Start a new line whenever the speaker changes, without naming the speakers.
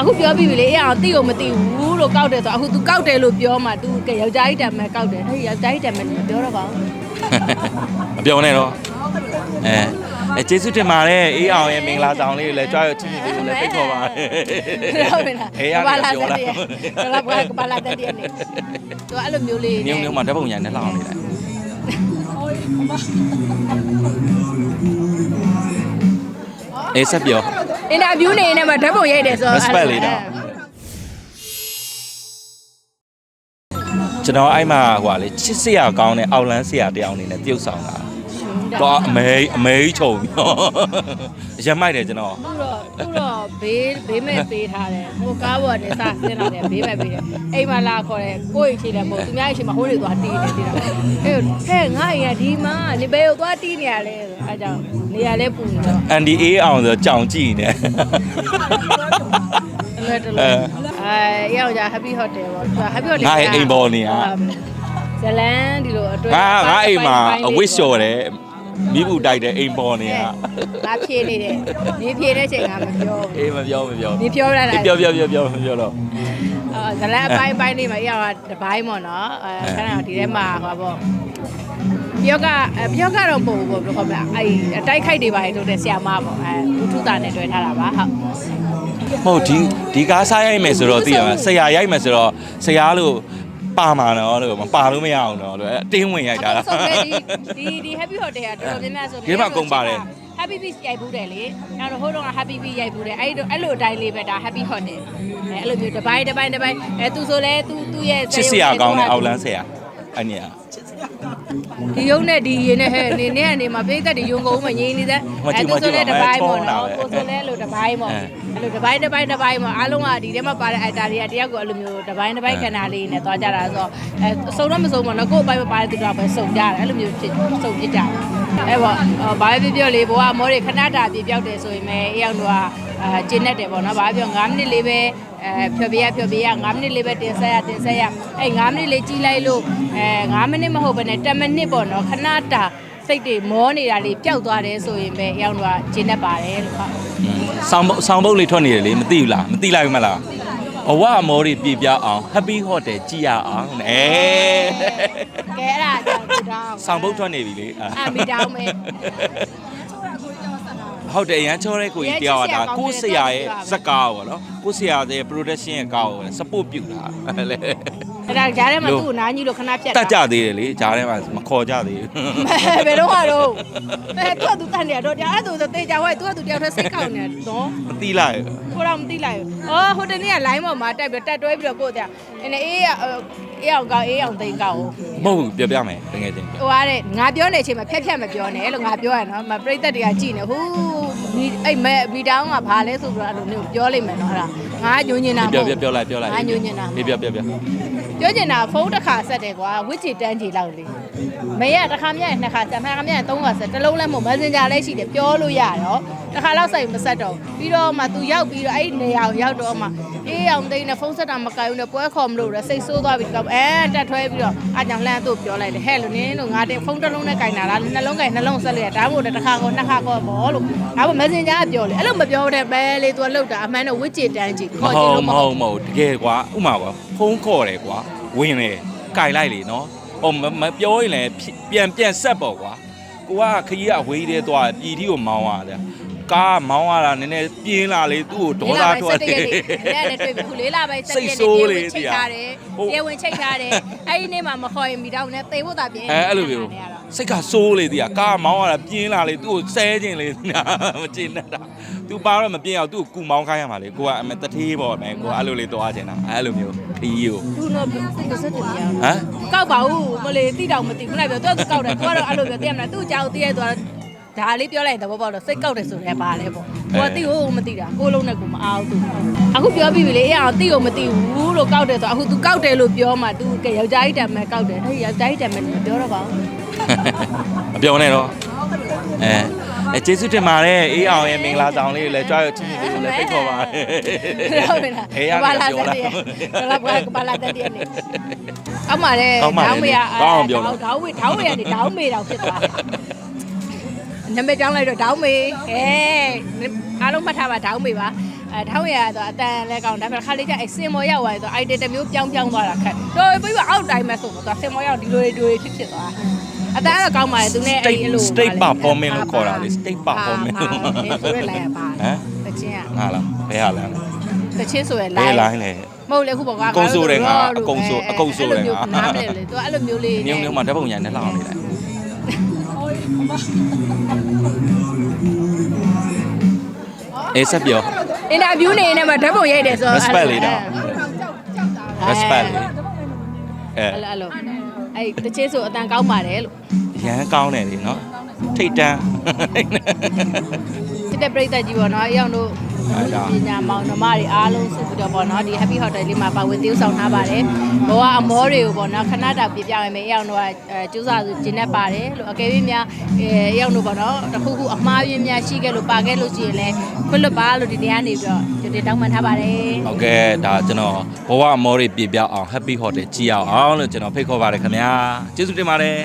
အခုပြောပြီးပြီလေအေးအောင်တိကိုမတိဘူးလို့ကောက်တယ်ဆိုအခု तू ကောက်တယ်လို့ပြောမှ तू ကယောက်ျားကြီးတံမဲ့ကောက်တယ်ဟဲ့ယောက်ျားကြီးတံမဲ့လည်းမပြောတော့ပါဘူး
မပြောနဲ့တော့အဲအဲကျေးဇူးတင်ပါတယ်အေးအောင်ရဲ့မင်္ဂလာဆောင်လေးကိုလည်းကြွားရချင်းချင်းလေးကိုလည်းဖိတ်ခေါ်ပါတယ်
ဟုတ်ပြီလား
ဟေးရ
ဘာ
ပြီ
လာ
ပြော
တဲ့
လာ
တည်းတော့ဘာကဘာလာတဲ့တည်းနေသူအဲ့လိုမျိုးလေး
မြုံမြုံမှာဓာတ်ပုံညာနဲ့လှောင်နေတယ်အေးဆက်ပြော
အင်တာဗျူးနေနေမှာဓာတ်ပုံရိုက်တယ်ဆိုတော့
Respect လေးတော့ ကျွန်တော်အဲ့မှာဟိုဟာလေချစ်စရာကောင်းတဲ့အောက်လန်းစရာတယောက်အနေနဲ့ပြုတ်ဆောင်တာ တော့အမေအမေချုံရမိုက်တယ်ကျွန်တော်
သူတော့သူတော့ဘေးဘေးမဲ့ပေးထားတယ်ဟိုကားပေါ်ကနေစဆင်းလာတယ်ဘေးမဲ့ပေးတယ်အိမ်မှာလာခေါ်တယ်ကိုယ့်အိမ်ရှိတယ်မဟုတ်သူများအိမ်ရှိမှာဟိုးတွေသွားတီးနေတီးတာအဲဟဲ့ငါအိမ်ကဒီမှာနေဘယ်ကိုသွားတီးနေရလဲဆိုအဲကြောင့်နေရာလဲပူနေတော့
အန်ဒီအေးအောင်ဆိုကြောင်ကြည့်နေ
အလွယ်တလွယ်အဲရောက်ကြ Happy Hotel ပေါ့သူက Happy Hotel
ငါ့အိမ်ပေါ်နေရ
ဇလန်ဒီလိုအတွဲ
ငါငါအိမ်မှာအဝစ်လျှော်တယ်မိဘူးတိုက်တဲ့အိမ်ပေါ်နေရ
ငါဖြေနေတယ်နေဖြေတဲ့ချိန်ကမပြောဘူး
အေးမပြောမပြော
နေပြောရတာ
အေးပြောပြောပြောပြောမပြောတော့
အော်ဇလန်အပိုင်းပိုင်းလေးမှာအရောက်တပိုင်းပေါ့နော်အဲခဏတော့ဒီထဲမှာဟောပေါ့ပြောကပြောကတော့ပုံပေါ့ဘယ်လိုခေါ်မလဲအဲအတိုက်ခိုက်တွေပါလေဆိုတဲ့ဆရာမပေါ့အဲဥထုတာနဲ့တွေ့ထားတာပါဟုတ်
ဟုတ်ဒီဒီကားစားရိုက်မယ်ဆိုတော့သိရမှာဆရာရိုက်မယ်ဆိုတော့ဆရာလို့ ပါမှာနော်လို့မပါလို့မရအောင်နော်လို့အတင်းဝင်ရိုက်တာလား
ဆိုတော့ဒီဒီဒီ Happy Hotel ကတော်တော်များများဆို
ဒီမှာအကုန်ပါတယ်
Happy Beach ရိုက်ဘူးတယ်လေအဲ့တော့ဟိုတုန်းက Happy Beach ရိုက်ဘူးတယ်အဲ့ဒီအဲ့လိုအတိုင်းလေးပဲဒါ Happy Hotel အဲအဲ့လိုမျိုးတစ်ပိုင်းတစ်ပိုင်းတစ်ပိုင်းအဲသူဆိုလဲသူသူ့ရဲ့
ချစ်စရာကောင်းတဲ့အောက်လန်းဆရာအဲ့နေရ
ဒီရုံနဲ့ဒီရင်နဲ့ဟဲ့နေနဲ့ကနေမှာပြိသက်တွေယုံကုန်မှငြိမ်းနေတဲ့
မကြည့်မကြည့်
ဆိုလဲ
ပါ
တစ်
ဘူး
ပိုင်းပေါ့
ချောတာ
နော်
ပဲ
ကိုဆိုလဲအဲ့လိုတစ် ပိုင်းပေါ့
အဲ
အဲ့လိုတစ်ပိုင်းတစ်ပိုင်းတစ်ပိုင်းပေါ့အားလုံးကဒီထဲမှာပါတဲ့ item တွေကတယောက်ကိုအဲ့လိုမျိုးတစ်ပိုင်းတစ်ပိုင်းခဏလေးနဲ့သွားကြတာဆိုတော့အဲစုံတော့မစုံပါတော့ကိုယ့်အပိုင်းမပါတဲ့သူတွေကပဲစုံကြတယ်အဲ့လိုမျိုးဖြစ်စုံဖြစ်ကြတယ်အဲ့ပေါ့အော်ဘာပဲပြောပြောလေးဘဝမောတွေခဏတာပြေပြောက်တယ်ဆိုရင်ပဲအရောက်တော့အာကျင်းနေတယ်ပေါ့နော်ဘာပဲပြော9မိနစ်လေးပဲအဲဖြောပြရဖြောပြရ9မိနစ်လေးပဲတင်ဆက်ရတင်ဆက်ရအဲ့9မိနစ်လေးကြီးလိုက်လို့အဲ9မိနစ်မဟုတ်ဘဲနဲ့10မိနစ်ပေါ့နော်ခဏတာစိတ်တွေမောနေတာလေးပျောက်သွားတယ်ဆိုရင်ပဲအရောက်တော့ကျင်းနေပါတယ်လို့ဟုတ်
ဆောင်းပုတ်ဆောင်းပုတ်လေးထွက်နေတယ်လေမသိဘူးလားမသိလိုက်ဘူးမလားဘဝအမောတွေပြပြအောင် Happy Hotel ကြည်ရအောင်အဲ
ကဲအဲ့ဒါကြောင့်ဒီတော့
ဆောင်းပုတ်ထွက်နေပြီလေ
အာမီတောင်းမယ်
ဟုတ်တယ်အရန်ချောတဲ့ကိုကြီးတယောက်ကဒါကိုယ်ဆရာရဲ့ဇက်ကားပေါ့နော်ကိုယ်ဆရာရဲ့ production ရဲ့ကားကို support ပြုတာလေ
အဲ့ဒါကြားထဲမှာသူ့ကိုနားကြီးလို့ခဏဖြတ်
တက်ကြသေးတယ်လေဂျားထဲမှာမခေါ်ကြသေးဘူး
ဘယ်တော့မှတော့ဘယ်တော့သူတန်နေတော့ကြားအဲ့ဒါဆိုတေချာဝဲသူကသူတယောက်တည်းစိတ်ကောက်နေတော့
မသိလိုက်
ကိုတော့မသိလိုက်ဘူးအော်ဟိုတနေ့က line ပေါ်မှာတက်ပြီးတက်တွဲပြီးတော့ကိုတဲ့အဲ့နဲ့အေး အေးအောင်ကောက်အေးအောင်သိန်းကောက်
မဟုတ်ဘူးပြောပြမယ်တကယ်ချင်း
ဟိုကတဲ့ငါပြောနေချိန်မှာဖြက်ဖြက်မပြောနဲ့လို့ငါပြောရနော်မပြိသက်တွေကကြည်နေဟူးဒီအဲ့မဲမီတောင်းကဘာလဲဆိုပြီးတော့အဲ့လိုမျိုးပြောလိုက်မယ်နော်အဲ့ဒါငါညွှန်ညင်တာမ
ပြော
ဟုတ်
ပြောပြောလိုက်ပြောလိုက်
ငါညွှန်ညင်တာမဟုတ်
ပြောပြောပြော
ပြောချင်တာဖုန်းတစ်ခါဆက်တယ်ကွာဝစ်ချီတန်းချီလောက်လေမရတစ်ခါမြတ်နှစ်ခါဆက်နှစ်ခါမြတ်သုံးခါဆက်တစ်လုံးလည်းမဟုတ် Messenger လည်းရှိတယ်ပြောလို့ရတော့တစ်ခါလောက်ဆက်မဆက်တော့ပြီးတော့မှ तू ရောက်ပြီးတော့အဲ့ဒီနေရာကိုရောက်တော့မှ အေးအောင်သိနေဖုန်းဆက်တာမကင်ဘူးနဲ့ပွဲခေါ်မလို့ရစိတ်ဆိုးသွားပြီတော့အဲတက်ထွဲပြီးတော့အားကြောင့်လှမ်းသူ့ပြောလိုက်တယ်ဟဲ့လို့နင်းလို့ငါတဲ့ဖုန်းတစ်လုံးနဲ့ကင်တာလားနှလုံးကင်နှလုံးဆက်လို့ရဒါမှမဟုတ်တစ်ခါကောနှစ်ခါကောပေါ့လို့ဒါမှ Messenger ကပြောလေအဲ့လိုမပြောတဲ့ပဲလေ तू လှုပ်တာအမှန်တော့ဝစ်ချီတန်းချီ
မ
ခေါ်ချင်
ဟုတ်
လို့
မ
မ
ဟု
ဟုတ်
တ်မဟုတ်တကယ်ကွာဥမာကွာဖုန်းခေါ်တယ်ကွာဝင်တယ်ကြိုင်လိုက်လေနော်ဟိုမပြောရင်လည်းပြန်ပြန်ဆက်ပေါ့ကွာကိုကခကြီးအဝေးသေးသွားပြည်တီကိုမောင်းရတယ် ကားမောင်းရတာနည်းနည်းပြင်းလာလေသူ့ကိုဒေါသထွက်တယ်
လေးလည်းတွေ့ပြီခုလေးလာပဲ
စိတ်ဆိုးလေ
ချိတ်ထားတယ်
ဟုတ်
ရေဝင်ချိတ်ထားတယ်အဲ့ဒီနေ့မှမခေါ်ရင်မိတော့နဲ့သေဖို့တာပြင်
အဲအဲ့လိုမျိုးစိတ်ကစိုးလေတည်းကားမောင်းရတာပြင်းလာလေသူ့ကိုဆဲခြင်းလေမကျင်နဲ့တာသူပါတော့မပြင်းအောင်သူ့ကိုကူမောင်းခိုင်းရမှာလေကိုကအမတထေးပေါ့မယ်ကိုအဲ့လိုလေးသွားခြင်းတာအဲ့လိုမျိုးခကြီးကို
သူတော့စိတ်ကစက်တယ်များ
ဟမ်
ကောက်ပါဦးမလေးတိတောင်မတိဘူးလိုက်ပြောသူကကောက်တယ်သူကတော့အဲ့လိုပြောသိရမလားသူ့ကြောက်သိရသွား ဒါလေးပြောလိုက်တဲ့ဘောပေါ့တော့စိတ်ကောက်တယ်ဆိုရဲပါလေပေါ့ကိုကတိကိုမတိတာကိုလုံးနဲ့ကိုမအားဘူးအခုပြောပြီးပြီလေအေးအောင်တိကိုမတိဘူးလို့ကောက်တယ်ဆိုအခု तू ကောက်တယ်လို့ပြောမှ तू ကယောက်ျားကြီးတံမဲ့ကောက်တယ်ဟဲ့ယောက်ျားကြီးတံမဲ့မပြောတော့ပါဘူး
မပြောနဲ့တော့အဲအဲကျေးဇူးတင်ပါတယ်အေးအောင်ရဲ့မင်္ဂလာဆောင်လေးကိုလည်းကြွားရချင်းချင်းလေးကိုလည်းဖိတ်ခေါ်ပါတယ်
ဟုတ်ပြီလား
ဟေးရ
ဘာ
ပြီ
လာ
ပြော
တဲ့
လာ
တည်းဘာလာဘာလာတဲ့တည်းနေအောက်မှာလေ
ကောင်းပါလေ
ဒေါင်းမေရ
ကောင်းအောင်ပြောလို့
ဒေါင်းဝေဒေါင်းဝေကနေဒေါင်းမေတောင်ဖြစ်သွားတယ် နာမည်ကြောင်းလိုက်တော့ဒေါင်းမေဟဲအားလုံးမှတ်ထားပါဒေါင်းမေပါအဲထောင်းရဆိုအတန်လဲကောင်းဒါပေမဲ့ခါလေးကျအစင်မောရောက်သွားတယ်ဆိုအိုက်တတမျိုးပြောင်းပြောင်းသွားတာခက်တော်ပြီးတော့အောက်တိုင်းမဲ့ဆိုတော့စင်မောရောက်ဒီလိုတွေဖြစ်ဖြစ်သွားအတန်ကတော့ကောင်းပါတယ်သူနဲ့အဲ့
state
လို
state performance လို့ခေါ်တာလေ state performance
လို့ဆိုရလိုက်ရပါ
ဟမ်
တချင်း
ဟာလားဘယ်ဟာလဲ
တချင်းဆိုရ
ဘ
လို
ယ်
င်း
လိုင်းလဲ
မဟုတ်လေခုပေါ့ကွာ
အကုန်ဆိုတယ်ငါအကုန်ဆိုအကုန်ဆိုတယ်ငါ
နားမလဲလေသူအဲ့လိုမျိုးလေး
မြုံမြုံမှာဓာတ်ပုံညာနဲ့လှအောင်နေလိုက် အေးဆက်ပြော
အင်တာဗျူးနေနေမှာဓာတ်ပုံရိုက်တယ်ဆိုတော့
respect လေးတော့ respect လေးအဲ
အဲ့လိုအဲ့လိုအဲ့တချင်းဆိုအတန်ကောင်းပါတယ်လို့
ရန်ကောင်းတယ်လေနော်ထိတ်တန်း
စစ်တဲ့ပြိသက်ကြီးပေါ့နော်အရောက်တို့
အဲ့ဒါ
ပညာမောင်နှမတွေအားလုံးစုပြီးတော့ပေါ့နော်ဒီ Happy Hotel လေးမှာပါဝင်သီးဆောင်ထားပါတယ်ဘောကအမောတွေကိုပေါ့နော်ခဏတာပြပြရမယ်အရောက်တို့ကအဲကျူးစာစုကျင်းနေပါတယ်လို့အကယ်၍များအဲအရောက်တို့ပေါ့နော်တခုခုအမှားယွင်းများရှိခဲ့လို့ပါခဲ့လို့ရှိရင်လည်းခွင့်လွတ်ပါလို့ဒီနေ့ကနေပြီးတော့ကြိုတင်တောင်းပန်ထားပါတယ်
ဟုတ်ကဲ့ဒါကျွန်တော်ဘဝအမောတွေပြပြအောင် happy hotel ကြည့်အောင်လို့ကျွန်တော်ဖိတ်ခေါ်ပါတယ်ခင်ဗျာကျေးဇူးတင်ပါတယ်